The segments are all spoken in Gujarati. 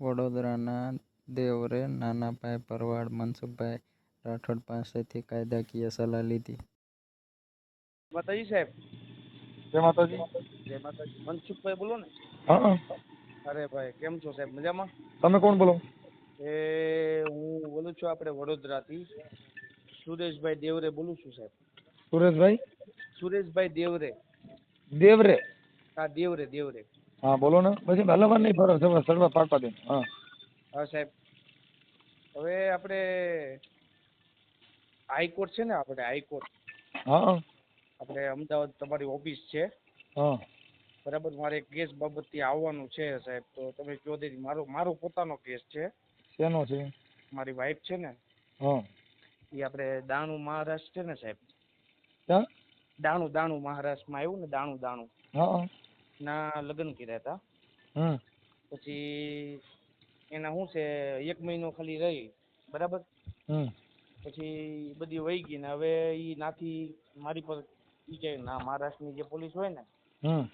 વડોદરાના દેવરે નાનાભાઈ ભરવાડ મનસુખભાઈ રાઠોડ પાસેથી કાયદાકીય સલાહ લીધી. માતાજી સાહેબ. જય માતાજી. જય માતાજી. મનસુખભાઈ બોલો ને. હા અરે ભાઈ કેમ છો સાહેબ? મજામાં? તમે કોણ બોલો? એ હું બોલું છું આપણે વડોદરાથી. સુરેશભાઈ દેવરે બોલું છું સાહેબ. સુરેશભાઈ? સુરેશભાઈ દેવરે. દેવરે? હા દેવરે દેવરે. હા બોલો ને. પછી હલવા નહીં ફરો સર્વ સર્વ પાકવા દે. હા. હા સાહેબ. હવે આપણે હાઈકોર્ટ છે ને આપણે હાઈકોર્ટ. હા આપણે અમદાવાદ તમારી ઓફિસ છે. હા. બરાબર મારે કેસ બાબતથી આવવાનું છે સાહેબ. તો તમે કહો દે મારો મારો પોતાનો કેસ છે. શેનો છે? મારી વાઈફ છે ને. હા. એ આપણે દાણુ મહારાષ્ટ્ર છે ને સાહેબ. દાણુ દાણુ મહારાષ્ટ્રમાં આવ્યું ને દાણુ દાણુ. હા. ના લગ્ન કર્યા હતા. હમ. પછી એના શું છે એક મહિનો ખાલી રહી બરાબર? હમ. પછી બધી વહી ગઈ ને હવે ઈ નાથી મારી પર ઈ કે ના મહારાષ્ટ્રની જે પોલીસ હોય ને હમ.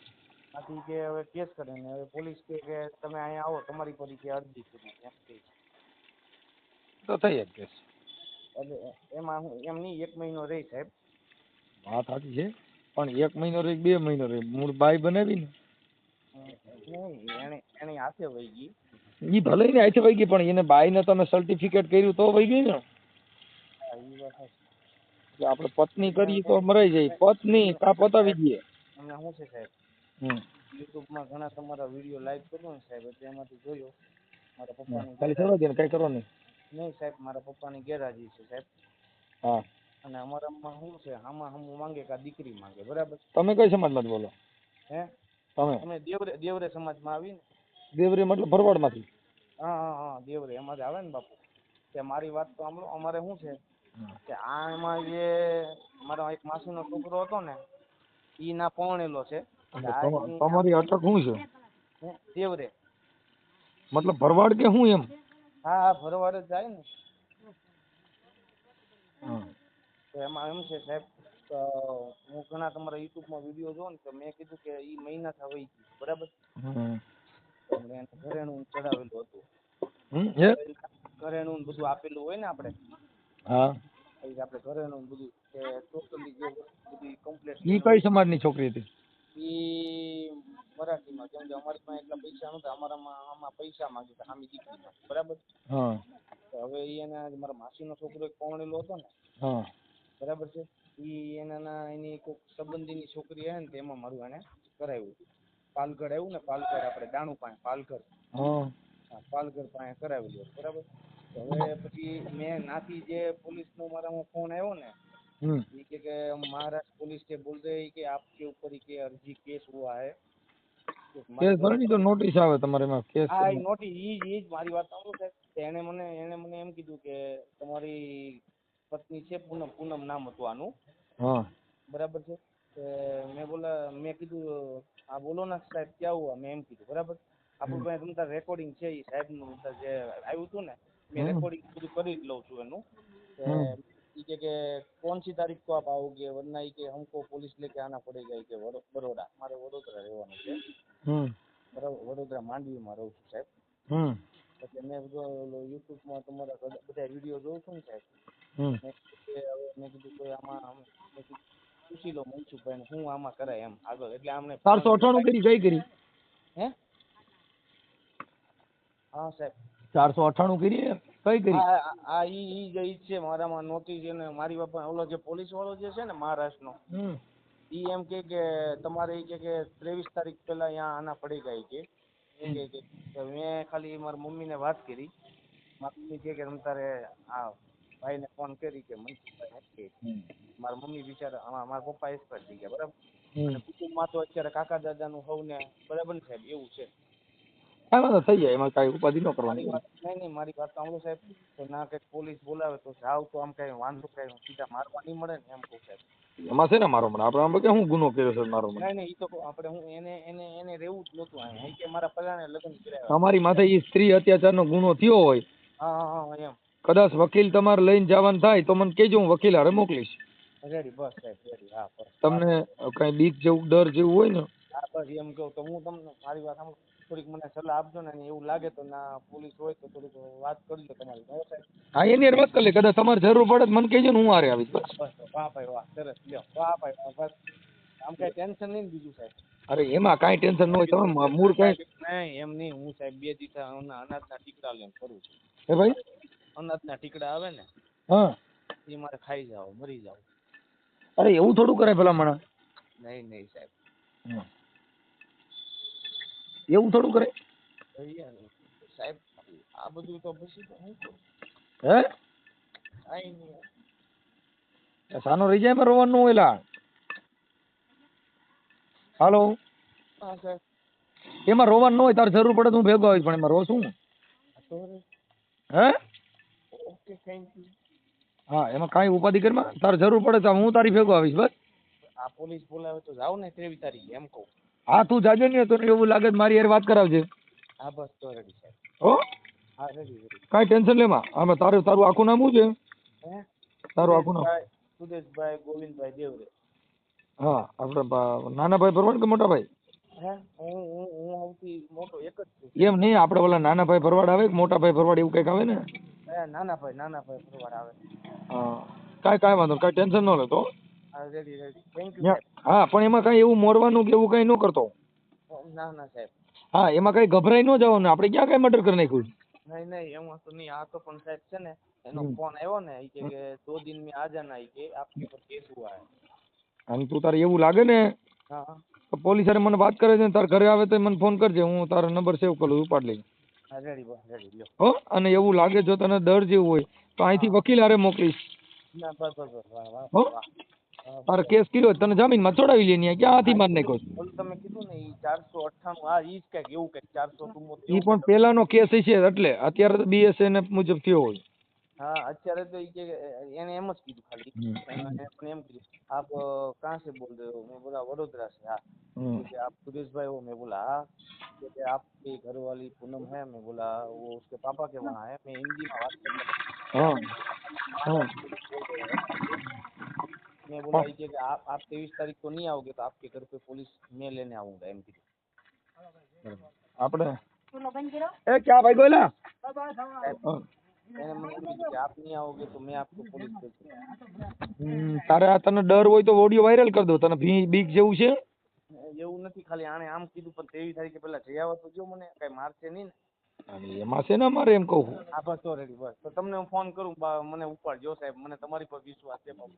કે હવે કેસ કરે ને હવે પોલીસ કે કે તમે અહીંયા આવો તમારી પર ઈ કે અરજી કરી. એમ કે તો થઈ જ કેસ. એટલે એમાં હું એમ નહીં એક મહિનો રહી સાહેબ. વાત સાચી છે પણ એક મહિનો રહી બે મહિનો રહી? મૂળ બાઈ બનાવી ને. ઈ ભલે ને આથી વહી ગઈ પણ એને બાઈને તમે સર્ટિફિકેટ કર્યું તો વહી ગઈ ને? આપણે પત્ની કરીએ તો મરાઈ જાય. પત્ની કા પતાવી દઈએ? શું છે સાહેબ? યુટ્યુબમાં ઘણા તમારા વીડિયો લાઈક કર્યો ને સાહેબ એટલે એમાંથી જોયો. મારા પપ્પાની ખાલી કરવા દે ને કઈ કરો નહીં. નહીં સાહેબ મારા પપ્પાની ગેરહાજરી છે સાહેબ. હા. અને અમારામાં શું છે? આમાં હમ માંગે કે દીકરી માંગે બરાબર? તમે કઈ સમાજમાં બોલો? હે? તમે? અમે દેવરે દેવરે સમાજમાં આવીને. દેવરી મતલબ ભરવાડમાંથી? હા હા હા દેવરે એમાં જ આવે ને બાપુ. કે મારી વાત તો સાંભળો અમારે શું છે? કે આ એમાં જે મારો એક માસીનો છોકરો હતો ને ઈ ના પરણેલો છે. તમારી અટક શું છે? દેવરે. મતલબ ભરવાડ કે શું એમ? હા હા ભરવાડ જ જાય ને. તો એમાં એમ છે સાહેબ હું ઘણા તમારા youtube માં video જોઉં ને તો મેં કીધું કે ઈ મહિના થા વહી ગયું બરાબર? એને ઘરેણું ચડાવેલું હતું? ઘરેણું ને બધું આપેલું હોય ને આપણે હા. પછી આપણે ઘરેણું બધું કે ટોટલી જે બધી કમ્પ્લીટ ઈ કઈ સમાજની છોકરી હતી? ઈ મરાઠીમાં કેમ કે અમારી પાસે એટલા પૈસા નતા અમારામાં આમાં પૈસા માંગે તો આમી દીકરીમાં બરાબર? હા. હવે ઈ એના મારા માસીનો છોકરો એક પરણેલો હતો ને હા. બરાબર છે? ઈ એના એની કોઈક સંબંધીની છોકરી હે ને તેમાં મારું એને કરાવ્યું પાલઘર આવ્યું ને પાલઘર આપણે દાણુ પાસે પાલઘર હા હા, પાલઘર પાસે કરાવેલું બરાબર તો હવે પછી મેં નાથી જે પોલીસનો મારામાં ફોન આવ્યો ને હમ ये कि कि महाराष्ट्र पुलिस के बोल रहे हैं कि आपके ऊपर ही के अर्जी केस हुआ है तो કેસ हमारे ભરે ની તો નોટિસ આવે તમારે એમાં કેસ હા એ નોટિસ ઈ જ ઈ જ મારી વાત સાંભળો સાહેબ તો એણે મને એણે મને એમ કીધું કે તમારી પત્ની છે પૂનમ પૂનમ નામ હતું આનું હા બરાબર છે કે મેં બોલા મેં કીધું આ બોલો ના સાહેબ ક્યાં હુઆ મેં એમ કીધું બરાબર આપણું પાસે તમતાર રેકોર્ડિંગ છે એ સાહેબનું તમતાર જે આવ્યું હતું ને મેં હમ. રેકોર્ડિંગ બધું કરી જ લઉં છું એનું કે હમ. ઈ કે કે कौन सी तारीख को आप आओगे वरना ઈ કે हमको पुलिस लेके आना पड़ेगा ઈ કે વડો- બરોડા મારે વડોદરા રહેવાનું છે હમ બરાબર વડોદરા માંડવીમાં રહું છું સાહેબ હમ એટલે મેં બધો ઓલો યુટ્યુબમાં તમારા બધા- બધા વિડીયો જોઉં છું ને સાહેબ હમ. મેં કીધું કે હવે મેં કીધું કે આમાં આમ મેં કીધું પૂછી લો મનસુખભાઈને શું આમાં કરાય એમ આગળ. એટલે આમને ચારસો અઠાણું કરી કઈ કરી. હે? હા સાહેબ. ચારસો અઠાણું કરી કઈ કરી? હા હા, હા ઈ ઈ જ છે મારામાં નોટિસ એને મારી બાપા ઓલો જે પોલીસ વાળો જે છે ને મહારાષ્ટ્રનો નો ઈ એમ કે કે તમારે ઈ કે ત્રેવીસ તારીખ પહેલા અહીંયા આના પડી ગઈ કે. મેં ખાલી મારી મમ્મીને વાત કરી. મારી મમ્મી કે કે તમ તારે આ ભાઈને ફોન કરી કે કે. મારા મમ્મી બિચારા મારા પપ્પા એક્સપાયર થઈ ગયા બરાબર? અને કુટુંબમાં તો અત્યારે કાકા દાદાનું સૌને બરાબર ને સાહેબ એવું છે. થઈ જાય એમાં કાંઈ ઉપાધિ ન કરવાની. નહીં નહીં મારી વાત સાંભળો સાહેબ તો ના કંઈક પોલીસ બોલાવે તો જાવ તો આમ કઈ વાંધો કઈ સીધા મારવા નહીં મળે ને એમ કહું સાહેબ. એમાં છે ને મારો મને આપણે આમ કે હું ગુનો કર્યો છે મારો મને? નહીં નહીં તો આપણે હું એને એને એને રહેવું જ નહોતું અહીં કે મારા પલાને લગ્ન કર્યા તમારી માથે એ સ્ત્રી અત્યાચારનો ગુનો થયો હોય. હા હા હા એમ. કદાચ વકીલ તમારે લઈને જવાનું થાય તો મને કહેજો હું વકીલ હારે મોકલીશ. રેડી બસ સાહેબ રેડી હા બસ. તમને કઈ બીક જેવું ડર જેવું હોય ને? હા બસ એમ કહું તો હું તમને મારી વાત સાંભળો. થોડીક મને સલાહ આપજો ને એવું લાગે તો ના પોલીસ હોય તો થોડીક વાત કરજો તમારી. હો સાહેબ હા એની વાત કરી લે. કદાચ તમારે જરૂર પડે તો મને કહેજો ને હું હારે આવીશ બસ. બસ વાહ ભાઈ વાહ સરસ. લ્યો વાહ ભાઈ વાહ બસ. આમ કઈ ટેન્શન નહીં બીજું સાહેબ? અરે એમાં કાંઈ ટેન્શન ન હોય. તમે મૂળ કાંઈ નહીં એમ નહીં હું સાહેબ બે દિવસ અનાજના ટીકડા લઈને કરું છું. હે ભાઈ? અનાજના ટીકડા આવે ને હા. એ મારે ખાઈ જાવ મરી જાવ અરે એવું થોડું કરાય ભલા માણસ નહીં નહીં સાહેબ. એવું થોડું કરે? સાહેબ આ બધું તો પછી હું હે? કાંઈ નહીં સાનો રહી જાય રોવાનું એલા હાલો? હા સાહેબ. એમાં રોવાનું હોય તારે જરૂર પડે તો હું ભેગો આવીશ પણ એમાં રો. શું હે? હા એમાં કાંઈ ઉપાધિ કરમાં તારે જરૂર પડે તો હું તારી ભેગો આવીશ બસ. આ પોલીસ બોલાવે તો જાવ ને ત્રેવીસ તારીખે એમ કહું. હા તું જાજો ને તને એવું લાગે તો મારી યાર વાત કરાવજે. હા બસ તો રેડી સાહેબ હો? હા રેડી રેડી કાંઈ ટેન્શન લેમાં? આમાં તારું તારું આખું નામ શું છે? તારું આખું નામ? સુરેશભાઈ ગોવિંદભાઈ દેવરે. હા આપણે નાના ભાઈ ભરવાડ કે મોટા ભાઈ? હું? હું હું મોટો એક જ છું. એમ નહીં આપણે ઓલા નાના ભાઈ ભરવાડ આવે કે મોટા ભાઈ ભરવાડ એવું કંઈક આવે ને? એ નાના ભાઈ નાના ભાઈ ફરવાડ આવે. હા. કાંઈ કાઈ વાંધો કાઈ ટેન્શન ન લેતો રેડી રેડી થેન્ક યુ હા પણ એમાં કાંઈ એવું મોરવાનું કે એવું કાંઈ ન કરતો? ના ના સાહેબ. હા એમાં કાંઈ ગભરાઈ ન જવાનું આપણે ક્યાં કાંઈ મર્ડર કરી નાખ્યું? નહીં નહીં એમ તો નહીં. આ તો પણ સાહેબ છે ને એનો ફોન આવ્યો ને એ કે દો દિન મેં આ જાના કે આપની પર કેસ હુઆ હે અને તું તારે એવું લાગે ને હા. પોલીસ મને વાત કરે છે તાર ઘરે આવે તો મને ફોન કરજે હું તારો નંબર સેવ કરું ઉપાડી લઈ. હા અને એવું લાગે જો તને ડર જેવું હોય તો અહીંથી વકીલ હારે મોકલીશ. હો? તારે કેસ કર્યો તને જામીનમાં છોડાવી લે ક્યાં હાથી માર નાખ્યો તમે કીધું ને એ ચારસો અઠ્ઠાણું હા ઈ જ કંઈક એવું કંઈક ચારસો ચુમ્મોતેર ઈ પણ પહેલાનો કેસ છે એટલે અત્યારે તો બીએસએન મુજબ થયો હોય. હા અત્યારે તો ઈ કે એને એમ જ કીધું ખાલી મને એમ કીધું આપ કહાં से बोल रहे हो? मैं बोला वडोदरा से हाँ। कि आप सुरेशભાઈ हो मैं बोला हाँ। कि आपकी घरवाली पूनम है मैं बोला वो उसके पापा के वहाँ है मैं हिंदी में बात कर रहा हूँ। मैं बोला ये कि आप आप तेईस तारीख को नहीं आओगे तो आपके घर पे पुलिस मैं लेने आऊँगा एम की આપણે એ ક્યાં ભાઈ એને મને એમ કીધું કે આપ નહીં आओगे तो मैं आपको पुलिस भेज दूंगा હમ, તારે આ તને ડર હોય તો ઓડિયો વાયરલ કરી દો તને ભી બીક જેવું છે એવું નથી ખાલી આણે આમ કીધું પણ તેવી તારીખે પેલા જઈ આવો તો જો મને કઈ મારશે નહીં ને અને એમાં છે ને મારે એમ કહું હા બસ તો રેડી બસ તો તમને હું ફોન કરું બા મને ઉપાડજો સાહેબ મને તમારી પર વિશ્વાસ છે બાપુ.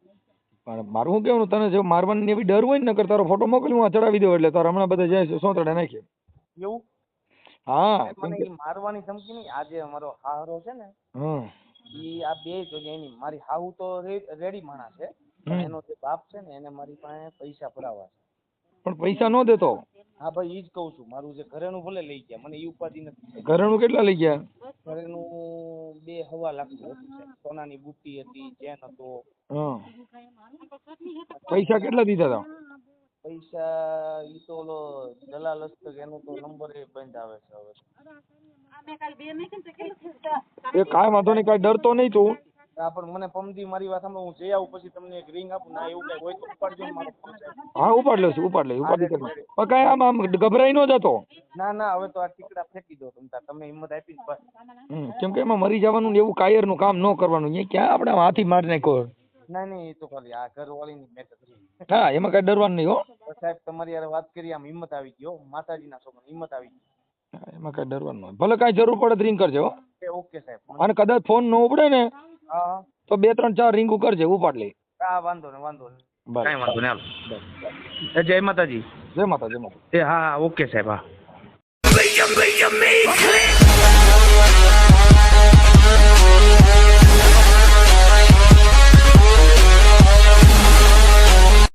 પણ મારું શું કહેવાનું તને જો મારવાની એવી ડર હોય ને નકર તારો ફોટો મોકલી હું આ ચડાવી દઉં એટલે તારે હમણાં બધા જાય છે સોતડે નાખીએ એવું હા મને ઈ મારવાની ધમકી નહીં આજે અમારો હારો છે ને ઈ આ બે જો એની મારી હાહુ તો રેડી માણસ છે પણ એનો જે બાપ છે ને એને મારી પાસે પૈસા ભરાવા છે. પણ પૈસા નો દેતો? હા ભાઈ ઈ જ કહું છું. મારું જે ઘરેનું ભલે લઈ ગયા મને ઈ ઉપાધિ નથી ઘરેણું કેટલા લઈ ગયા? ઘરેનું બે હવા લાખ હતું સોનાની બુટ્ટી હતી ચેન હતો. પૈસા કેટલા દીધા હતા પૈસા ઈ તો ઓલો દલાલ હસ્તક એનો તો નંબર એ બંધ આવે છે હવે. એ કાંઈ વાંધો નહીં કાંઈ ડરતો નહીં તું. હા પણ મને પમદી મારી વાત સાંભળો હું જઈ આવું પછી તમને એક રિંગ આપું ના એવું કઈ હોય તો ઉપાડજો ને મારો હા ઉપાડ લઈશ ઉપાડ લઈશ ઉપાડી કરી પણ કાંઈ આમ આમ ગભરાઈ ન જતો. ના ના હવે તો આ ટીકડા ફેંકી દો તમ તમે હિંમત આપી ને બસ હમ કેમ કે એમાં મરી જવાનું ને એવું કાયરનું કામ ન કરવાનું. અહીંયા ક્યાં આપણે આમ હાથી મારી નાખ્યો? ના નહીં એ તો ખાલી આ ઘરવાળીની મેટર હા એમાં કાંઈ ડરવાનું નહીં હો. તો સાહેબ તમારી યાર વાત કરી આમ હિંમત આવી ગયો હો. માતાજીના છોકરા હિંમત આવી ગઈ. એમાં કાંઈ ડરવાનું નહીં. ભલે કાંઈ જરૂર પડે રિંગ કરજે હો. ઓકે સાહેબ. અને કદાચ ફોન ન ઉપડે ને હા હા. તો બે ત્રણ ચાર રીંગું કરજે ઉપાડ લઈ હા વાંધો ને વાંધો નહીં. બસ. કાંઈ વાંધો નહીં હાલો. જય માતાજી. જય માતા જય માતા હા હા ઓકે સાહેબ હા.